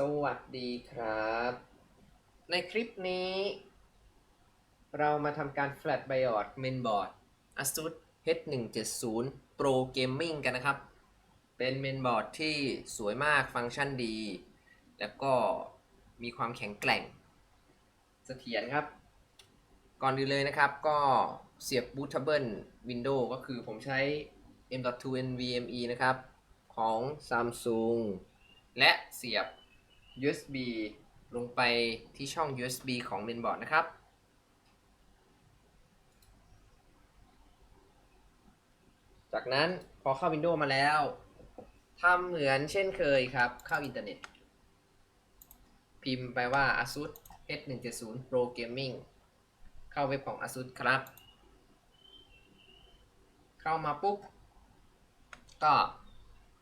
สวัสดีครับ ในคลิปนี้ เรามาทำการ Flat BIOS Mainboard ASUS H170 Pro Gaming กันนะครับ เป็น Mainboard ที่สวยมากฟังก์ชันดี แล้วก็มีความแข็งแกร่งเสถียรครับ ก่อนอื่นเลยนะครับก็เสียบ bootable Windows ก็คือผมใช้ M.2 NVMe นะครับ ของ Samsung และเสียบ USB ลงไปที่ช่อง USB ของ Mainboard นะครับ จากนั้นพอเข้า Windows มาแล้วทำเหมือนเช่นเคยครับ เข้าอินเทอร์เน็ต พิมพ์ไปว่า ASUS H170 Pro Gaming เข้าเว็บของ ASUS ครับ เข้ามาปุ๊บ ก็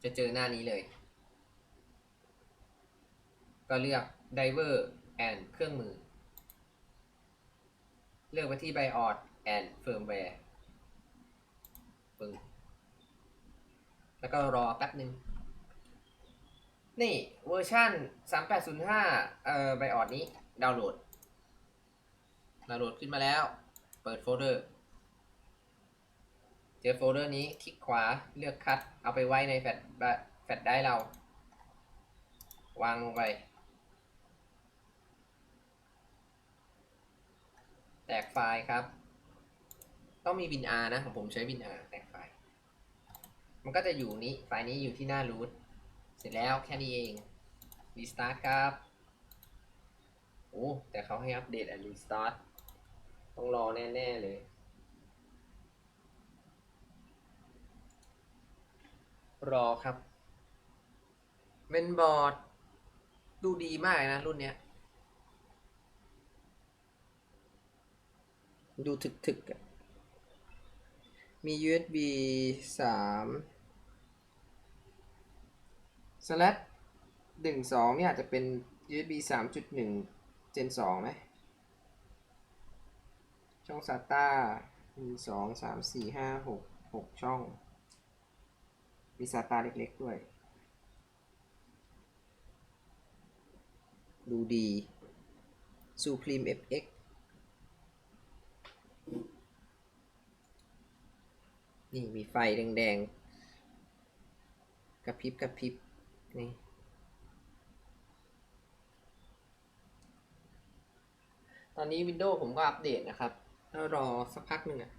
จะเจอหน้านี้เลย ก็เลือก Driver and เครื่องมือ เลือกไปที่ BIOS and Firmware ปึ้งแล้วก็รอแป๊บหนึ่งนี่เวอร์ชัน3805 เอ่อ BIOS นี้ดาวน์โหลด ดาวน์โหลดขึ้นมาแล้ว เปิดโฟลเดอร์ เจอโฟลเดอร์นี้คลิกขวาเลือกคัด เอาไปไว้ในแฟลชแฟลชได้เรา วางลงไป แตกไฟล์ครับ ต้องมีบิน R นะของผมใช้บิน R แตกไฟล์ มันก็จะอยู่นี้ไฟล์นี้อยู่ที่หน้า root เสร็จแล้วแค่นี้เอง restart ครับโอ้แต่เขาให้อัปเดต and restart ต้องรอแน่ ๆ เลยรอครับเมนบอร์ด ดูดีมากนะรุ่นเนี้ย ดูถึกๆอะมี USB 3 slash หนึ่งสองเนี่ยอาจจะเป็น USB 3.1 Gen 2ไหมช่อง SATA หนึ่งสองสามสี่ห้าหกหกช่อง มี SATA เล็ก ๆ ด้วย ดูดี Supreme FX นี่มีไฟแดงๆ กระพริบกระพริบ นี่ ตอนนี้ Windows ผมก็อัปเดตนะครับ แล้วรอสักพักหนึ่งอะ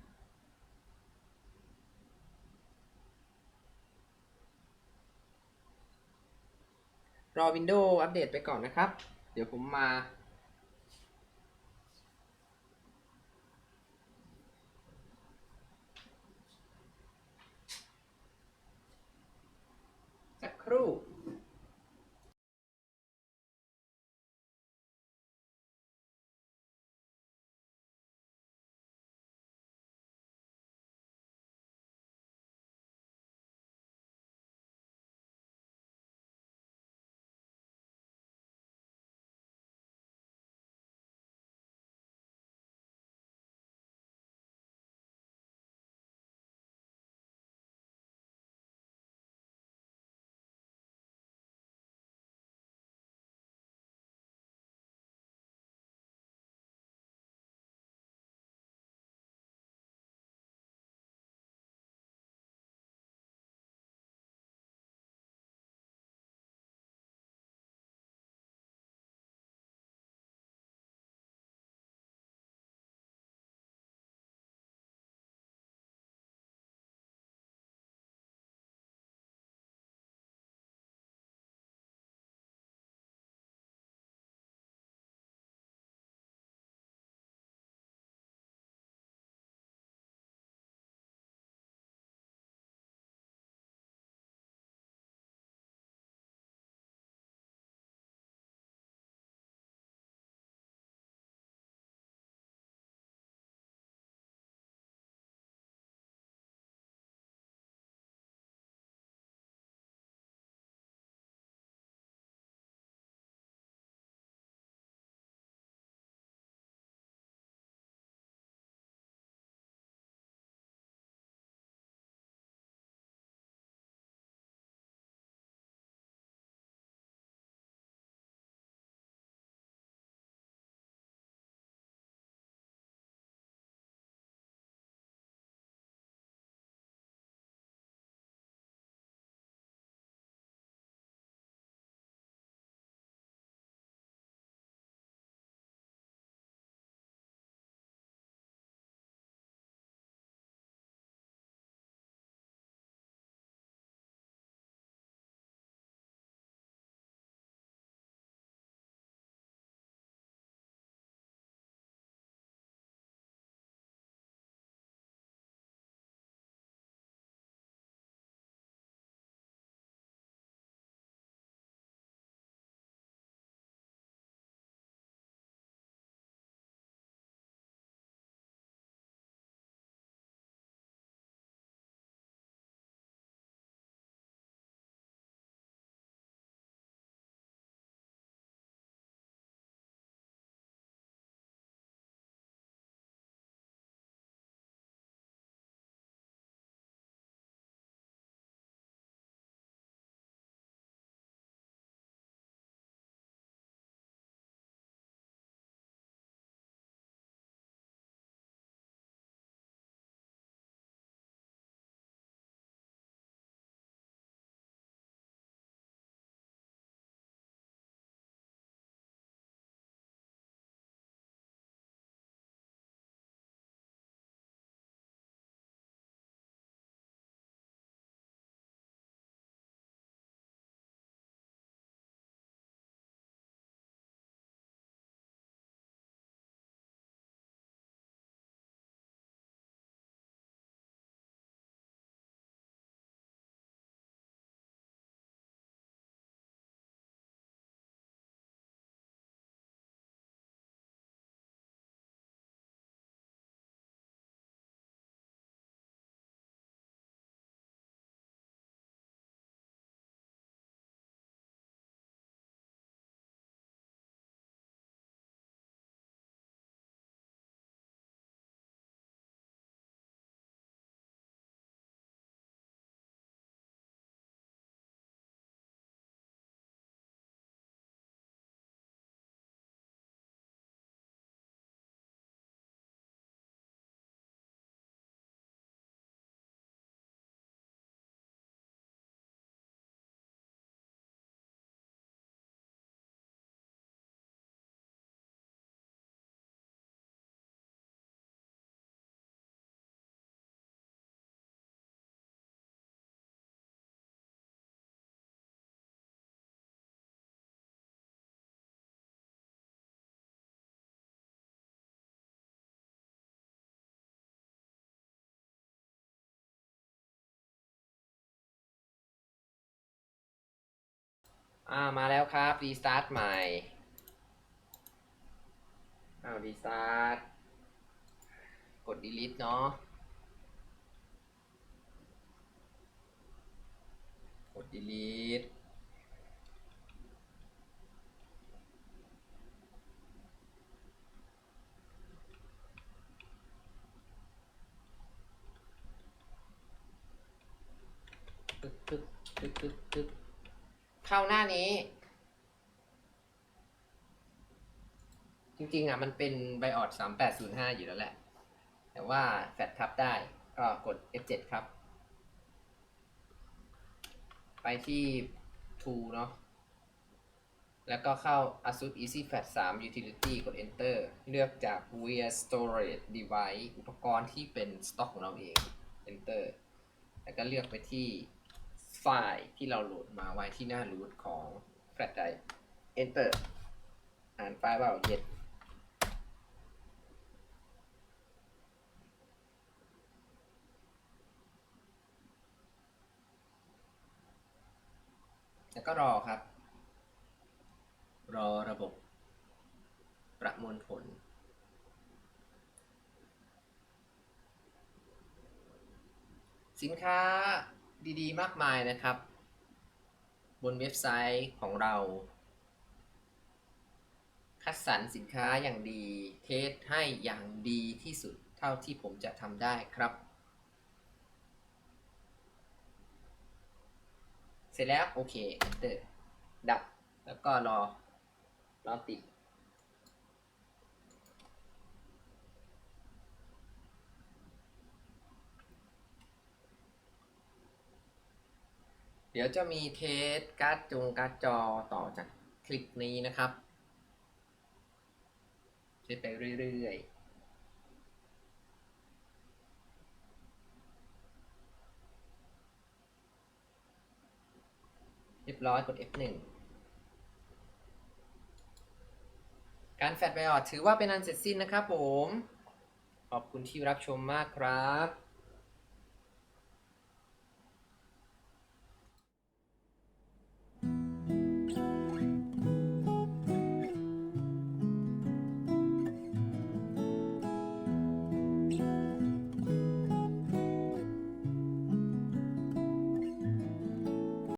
รอ Windows อัปเดตไปก่อนนะครับ เดี๋ยวผมมา สั อ่ามาแล้วครับรีสตาร์ทใหม่อ้าวรีสตาร์ทกด delete เนาะกด delete ตึ๊กตึ๊กตึ๊กตึ๊กตึ๊ก เข้าหน้านี้ จริงๆอะมันเป็นไบออด3805 อยู่แล้วแหละ แต่ว่าแฟดทับได้ก็กด F7 ครับ ไปที่ Tool เนาะแล้วก็เข้า ASUS EasyFat 3 Utility กด Enter เลือกจาก Via Storage Device อุปกรณ์ที่เป็นสต็อกของเราเอง Enter แล้วก็เลือกไปที่ ไฟล์ที่เราโหลดมาไว้ที่หน้า root ของ Flash Drive Enter อ่านไฟล์เปล่าเย็ดแล้วก็รอครับ รอระบบประมวลผล สินค้า ดีๆ มากมายนะครับ บนเว็บไซต์ของเรา คัดสรรสินค้าอย่างดี เทสให้อย่างดีที่สุดเท่าที่ผมจะทำได้ครับ เสร็จแล้ว โอเค enter ดับแล้วก็รอ รอติด เดี๋ยวจะมีเทสการ์ดจงการ์ดจอต่อจากคลิปนี้นะครับเทสไปเรื่อยๆเรียบร้อยกด F1 การแฟดไบออดถือว่าเป็นอันเสร็จสิ้นนะครับผม ขอบคุณที่รับชมมากครับ